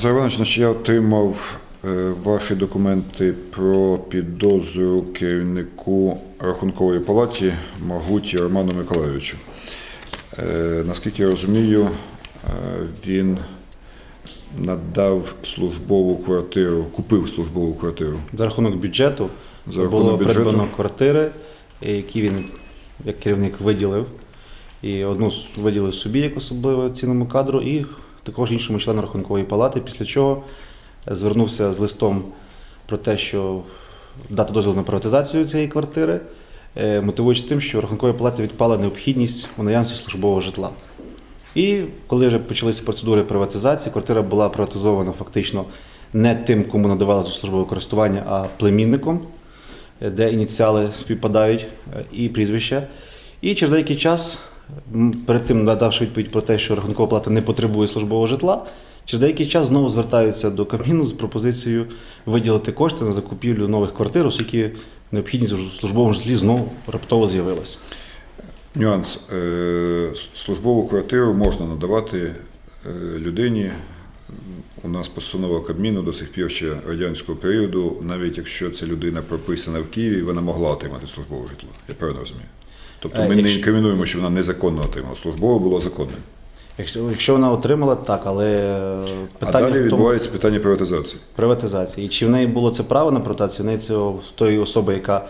Іванович, я отримав е, ваші документи про підозру керівнику рахункової палаті Магуті Роману Миколайовичу. Е, Наскільки я розумію, е, він надав службову квартиру, купив службову квартиру. За рахунок бюджету За рахунок було бюджету? придбано квартири, які він як керівник виділив. І одну виділив собі як особливо цінному кадру, і також іншому члену рахункової палати, після чого звернувся з листом про те, що дати дозвіл на приватизацію цієї квартири, е, мотивуючи тим, що рахунковій палаті відпала необхідність у наявності службового житла. І коли вже почалися процедури приватизації, квартира була приватизована фактично не тим, кому надавалося службове користування, а племінником, е, де ініціали співпадають е, і прізвища. І через деякий час, перед тим надавши відповідь про те, що рахункова плата не потребує службового житла, через деякий час знову звертаються до Кабміну з пропозицією виділити кошти на закупівлю нових квартир, оскільки необхідність у службовому житлі знову раптово з'явилася. Нюанс. Е, Службову квартиру можна надавати е, людині. У нас постанова Кабміну до сих пір ще радянського періоду, навіть якщо ця людина прописана в Києві, вона могла отримати службове житло. Я правильно розумію. Тобто Е, ми не інкримінуємо, що вона незаконно отримала. Службове було законним. Якщо, якщо вона отримала, так, але е, А далі в тому, відбувається питання приватизації. приватизації. І чи в неї було це право на приватизацію? В неї цього тої особи, яка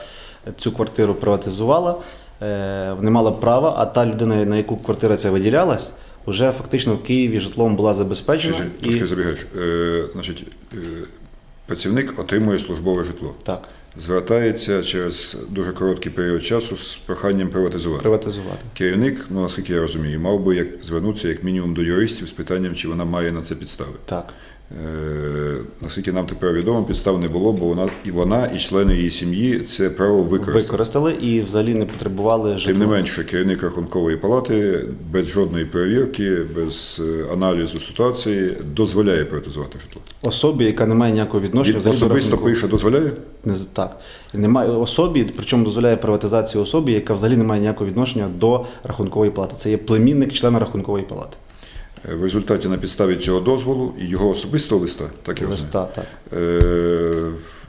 цю квартиру приватизувала, е, не мала права, а та людина, на яку квартира ця виділялась, вже фактично в Києві житлом була забезпечена. Чи, і... трошки забігаєш. Е, значить, е, працівник отримує службове житло. Так, Звертається через дуже короткий період часу з проханням приватизувати. приватизувати. Керівник, ну наскільки я розумію, мав би як звернутися як мінімум до юристів з питанням, чи вона має на це підстави. Так. Е, наскільки нам тепер відомо, підстав не було, бо вона і вона, і члени її сім'ї це право використали. Використали і взагалі не потребували житла. Тим не менше, керівник рахункової палати без жодної перевірки, без е, аналізу ситуації дозволяє приватизувати житло. Особі, яка не має ніякого відношення до особисто пише, дозволяє. Не так. Немає особі, причому дозволяє приватизацію особі, яка взагалі не має ніякого відношення до рахункової палати. Це є племінник члена рахункової палати. В результаті на підставі цього дозволу і його особистого листа, так я Листа, так. Е,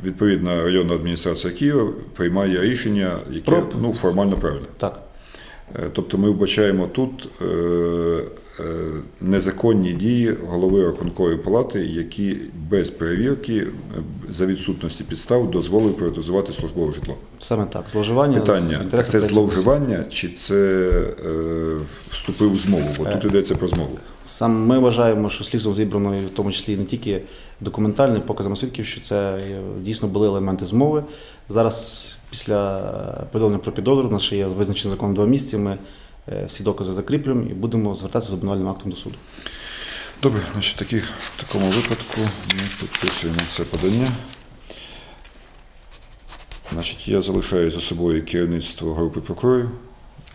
Відповідна районна адміністрація Києва приймає рішення, яке Про- ну, формально правильне. Так. Е, Тобто ми вбачаємо тут е, е, незаконні дії голови рахункової палати, які без перевірки за відсутності підстав дозволили приватизувати службове житло. Саме так. Зловживання. Питання: так це зловживання, чи це вступив в змову? Бо тут йдеться про змову. Саме ми вважаємо, що слідством зібрано, в тому числі не тільки документальним показами свідків, що це дійсно були елементи змови. Зараз, після е, повідомлення про підозру, у нас ще є визначений закон два місяці. Ми е, всі докази закріплюємо і будемо звертатися з обвинувальним актом до суду. Добре, значить, такі, в такому випадку ми підписуємо це подання. Значить, я залишаю за собою керівництво групи прокурорів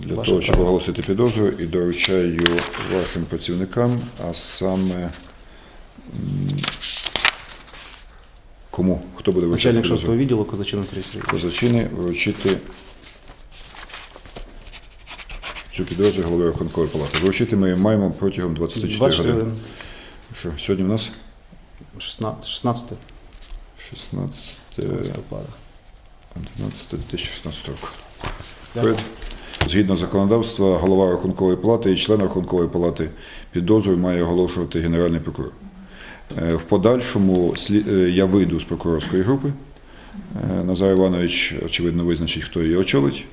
для Ваше того, щоб право. оголосити підозру і доручаю вашим працівникам, а саме кому? Хто буде вручати Начальник шостого відділу Козачина Сергій Сергійович. Козачини вручити цю підозру голови рахункової палати. Вручити ми маємо протягом 24 24 годин. Що, сьогодні у нас 16, 16 16 листопада. 12 2016 року. Дякую. Перед- Згідно законодавства, голова рахункової палати і член рахункової палати підозру має оголошувати генеральний прокурор. Е, В подальшому е, я вийду з прокурорської групи. Е, Назар Іванович, очевидно, визначить, хто її очолить.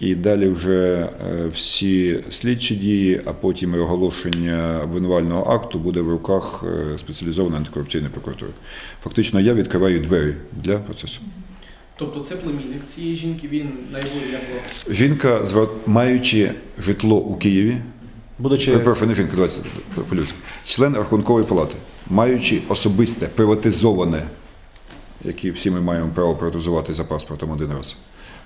І далі вже всі слідчі дії, а потім і оголошення обвинувального акту буде в руках спеціалізованої антикорупційної прокуратури. Фактично, я відкриваю двері для процесу. Тобто це племінник цієї жінки, він на його як. Жінка, маючи житло у Києві, Будучи перепрошую, не жінка, давайте по-людськи, член рахункової палати, маючи особисте приватизоване, яке всі ми маємо право приватизувати за паспортом один раз,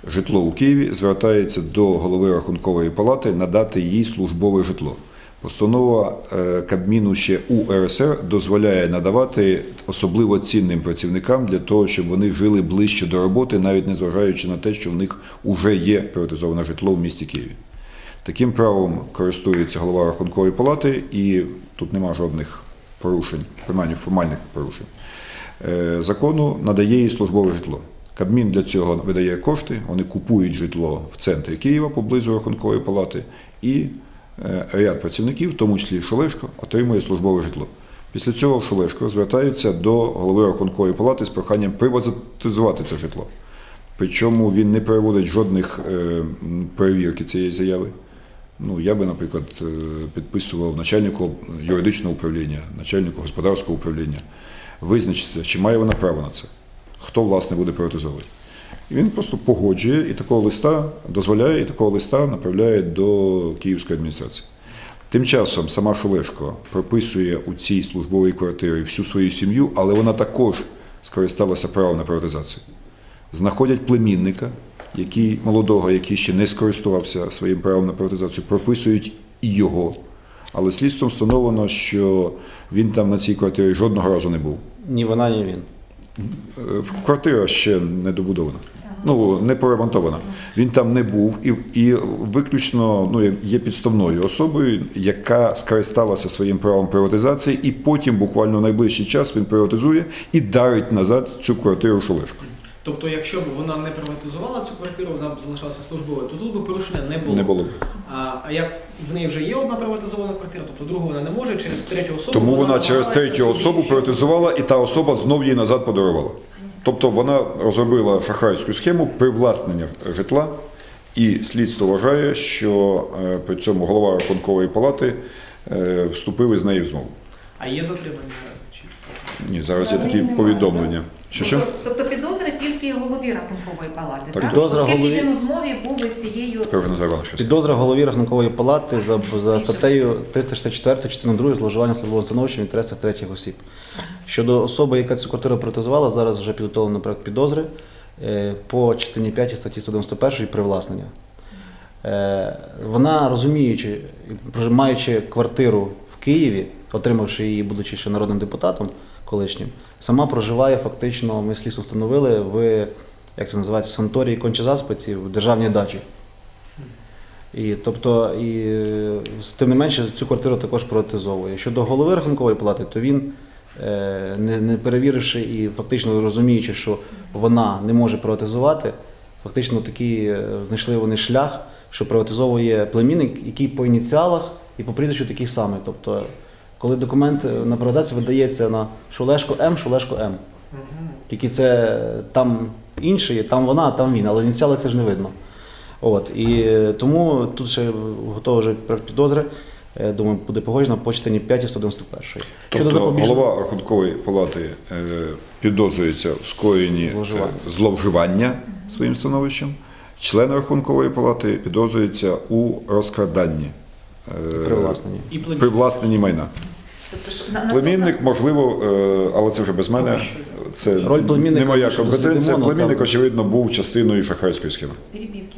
житло у Києві, звертається до голови рахункової палати надати їй службове житло. Постанова е, Кабміну ще УРСР дозволяє надавати особливо цінним працівникам для того, щоб вони жили ближче до роботи, навіть незважаючи на те, що в них вже є приватизоване житло в місті Києві. Таким правом користується голова рахункової палати, і тут нема жодних порушень, принаймні формальних порушень е, закону, надає їй службове житло. Кабмін для цього видає кошти, вони купують житло в центрі Києва поблизу Рахункової палати, і е, ряд працівників, в тому числі Шулешко, отримує службове житло. Після цього Шулешко звертається до голови Рахункової палати з проханням приватизувати це житло. Причому він не переводить жодних е, перевірки цієї заяви. Ну, я би, наприклад, е, підписував начальнику юридичного управління, начальнику господарського управління, визначитися, чи має вона право на це, хто власне буде приватизовувати. І він просто погоджує і такого листа дозволяє, і такого листа направляє до Київської адміністрації. Тим часом сама Шулешко прописує у цій службовій квартирі всю свою сім'ю, але вона також скористалася правом на приватизацію. Знаходять племінника, який, молодого, який ще не скористувався своїм правом на приватизацію, прописують і його. Але слідством встановлено, що він там на цій квартирі жодного разу не був. Ні вона, ні він. Е, Квартира ще не добудована. Ну, не поремонтована. Він там не був і, і виключно ну, є підставною особою, яка скористалася своїм правом приватизації, і потім, буквально в найближчий час, він приватизує і дарить назад цю квартиру Шулешку. Тобто, якщо б вона не приватизувала цю квартиру, вона б залишалася службовою, то тут би порушення не було. Не було б. А, а як в неї вже є одна приватизована квартира, тобто другу вона не може через третю особу. Тому вона через третю особу приватизувала, і та особа знов їй назад подарувала. Тобто вона розробила шахрайську схему привласнення житла, і слідство вважає, що е, при цьому голова рахункової палати е, вступив із нею в змову. А є затримання? Ні, зараз є такі повідомлення. Що що? Тобто, тобто підозра тільки голові рахункової палати, Так, так? підозра Оскільки голові- він у змові був із цією вже щось. Підозра голові рахункової палати за, за статтею 364 частина 2 зловживання службовим становищем в інтересах третіх осіб. Щодо особи, яка цю квартиру приватизувала, зараз вже підготовлено проект підозри е, по частині 5 статті 191 привласнення. Е, Вона розуміючи, маючи квартиру в Києві, отримавши її, будучи ще народним депутатом колишнім, сама проживає фактично, ми слідство встановили в як це називається, санаторії Кончезаспиці в державній дачі. І, тобто, і, е, тим не менше цю квартиру також приватизовує. Щодо голови рахункової палати, то він, е, не, не перевіривши і фактично розуміючи, що вона не може приватизувати, фактично такий е, знайшли вони шлях, що приватизовує племінник, який по ініціалах і по прізвищу такий самий. Тобто, коли документ е, на приватизацію видається на Шулешко М, Шулешко М. Тільки це там інший, там вона, а там він, але ініціали це ж не видно. От, і е, тому тут ще готовий вже підозри. Е, Думаю, буде погоджено по частині 5 і 191. Тобто запобіжного- голова рахункової палати е, підозрюється в скоєнні е, Зловживання. зловживання своїм становищем. Член рахункової палати підозрюється у розкраданні. Е, Привласнення. І привласнені майна. тобто, Племінник, можливо, е, але це вже без мене. Це Роль не моя компетенція. Племінник, очевидно, був частиною шахрайської схеми. перебівки.